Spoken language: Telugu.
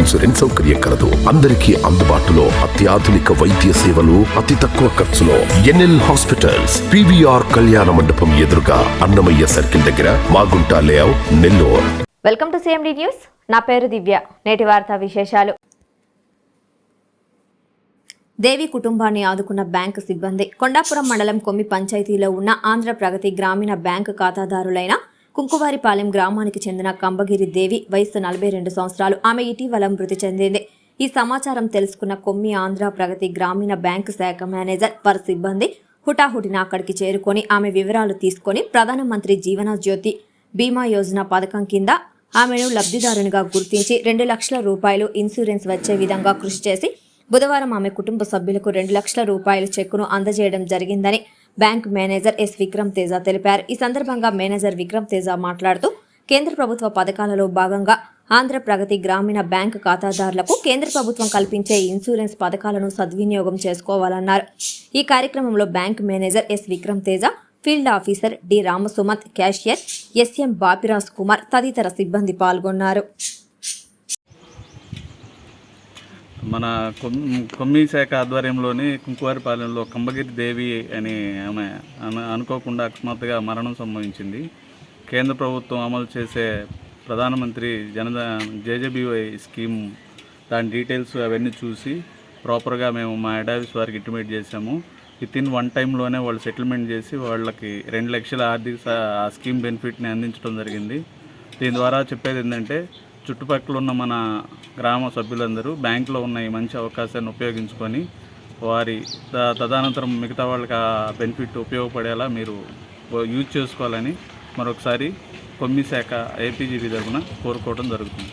ఇన్సూరెన్స్ సౌకర్యం కలదు. అందరికీ అందుబాటులో అత్యాధునిక వైద్య సేవలు అతి తక్కువ ఖర్చులో ఎన్ఎల్ హాస్పిటల్స్ పివిఆర్ కళ్యాణ మండపం ఎదురుగా అన్నమయ్య సర్కిల్ దగ్గర Magunta layout Nellore. Welcome to CMD news నా పేరు దివ్య. నేటి వార్తా విశేషాలు. దేవి కుటుంబాన్ని ఆదుకున్న బ్యాంకు సిబ్బంది కొండాపురం మండలం కొమ్మి పంచాయతీలో ఉన్న ఆంధ్ర ప్రగతి గ్రామీణ బ్యాంకు ఖాతాదారులైన కుంకువారిపాలెం గ్రామానికి చెందిన కంబగిరి దేవి వయస్సు నలభై రెండు సంవత్సరాలు. ఆమె ఇటీవల మృతి చెందింది. ఈ సమాచారం తెలుసుకున్న కొమ్మి ఆంధ్ర ప్రగతి గ్రామీణ బ్యాంకు శాఖ మేనేజర్ పర్ సిబ్బంది హుటాహుటిన అక్కడికి చేరుకొని ఆమె వివరాలు తీసుకొని ప్రధానమంత్రి జీవన జ్యోతి బీమా యోజన పథకం కింద ఆమెను లబ్ధిదారునిగా గుర్తించి రెండు లక్షల రూపాయలు ఇన్సూరెన్స్ వచ్చే విధంగా కృషి చేసి బుధవారం ఆమె కుటుంబ సభ్యులకు రెండు లక్షల రూపాయల చెక్కును అందజేయడం జరిగిందని bank manager S Vikram Teja తెలిపారు. ఈ సందర్భంగా మేనేజర్ విక్రమ్ తేజ మాట్లాడుతూ కేంద్ర ప్రభుత్వ పథకాలలో భాగంగా ఆంధ్ర ప్రగతి గ్రామీణ బ్యాంక్ ఖాతాదారులకు కేంద్ర ప్రభుత్వం కల్పించే ఇన్సూరెన్స్ పథకాలను సద్వినియోగం చేసుకోవాలన్నారు. ఈ కార్యక్రమంలో bank manager S Vikram Teja field officer D Ramasumanth cashier SM Bapiraj Kumar తదితర సిబ్బంది పాల్గొన్నారు. మన కొమ్మి శాఖ ఆధ్వర్యంలోని కుంకువారిపాలెంలో కంబగిరి దేవి అని ఆమె అను- అనుకోకుండా అకస్మాత్తుగా మరణం సంభవించింది. కేంద్ర ప్రభుత్వం అమలు చేసే ప్రధానమంత్రి జనద జేజేబీవై స్కీమ్ దాని డీటెయిల్స్ అవన్నీ చూసి ప్రాపర్గా మేము మా హెడ్ వారికి ఇంటిమేట్ చేసాము విత్ ఇన్ వన్ టైంలోనే వాళ్ళు సెటిల్మెంట్ చేసి వాళ్ళకి రెండు లక్షల ఆర్థిక ఆ స్కీమ్ బెనిఫిట్ని అందించడం జరిగింది. దీని ద్వారా చెప్పేది ఏంటంటే చుట్టుపక్కల ఉన్న మన గ్రామ సభ్యులందరూ బ్యాంకులో ఉన్న ఈ మంచి అవకాశాన్ని ఉపయోగించుకొని వారి త- తదనంతరం మిగతా వాళ్ళకి ఆ బెనిఫిట్ ఉపయోగపడేలా మీరు యూజ్ చేసుకోవాలని మరొకసారి కొమ్మి శాఖ ఏపీజీబీ తరఫున కోరుకోవడం జరుగుతుంది.